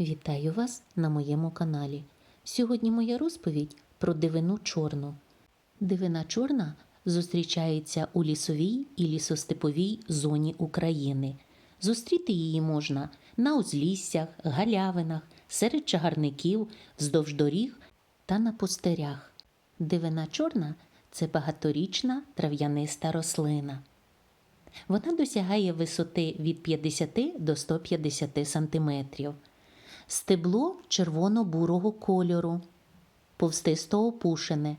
Вітаю вас на моєму каналі. Сьогодні моя розповідь про дивину чорну. Дивина чорна зустрічається у лісовій і лісостеповій зоні України. Зустріти її можна на узліссях, галявинах, серед чагарників, вздовж доріг та на пустирях. Дивина чорна це багаторічна трав'яниста рослина. Вона досягає висоти від 50 до 150 сантиметрів. Стебло червоно-бурого кольору, повстисто опушене,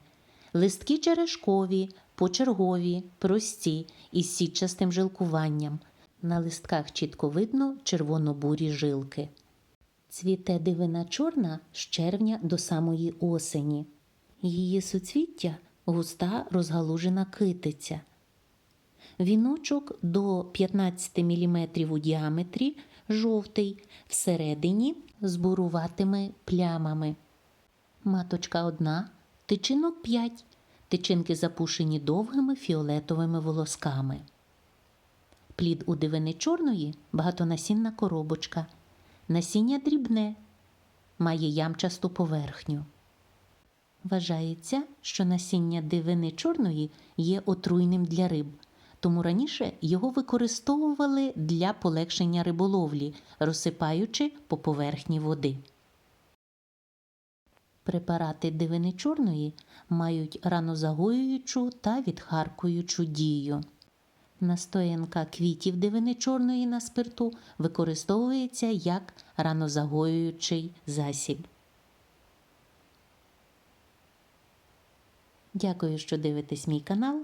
листки черешкові, почергові, прості із сітчастим жилкуванням. На листках чітко видно червоно-бурі жилки. Цвіте дивина чорна з червня до самої осені. Її суцвіття густа розгалужена китиця. Віночок до 15 мм у діаметрі, жовтий, всередині з буруватими плямами. Маточка одна, тичинок 5, тичинки запушені довгими фіолетовими волосками. Плід у дивини чорної багатонасінна коробочка. Насіння дрібне, має ямчасту поверхню. Вважається, що насіння дивини чорної є отруйним для риб, тому раніше його використовували для полегшення риболовлі, розсипаючи по поверхні води. Препарати дивини чорної мають ранозагоюючу та відхаркуючу дію. Настоянка квітів дивини чорної на спирту використовується як ранозагоюючий засіб. Дякую, що дивитесь мій канал.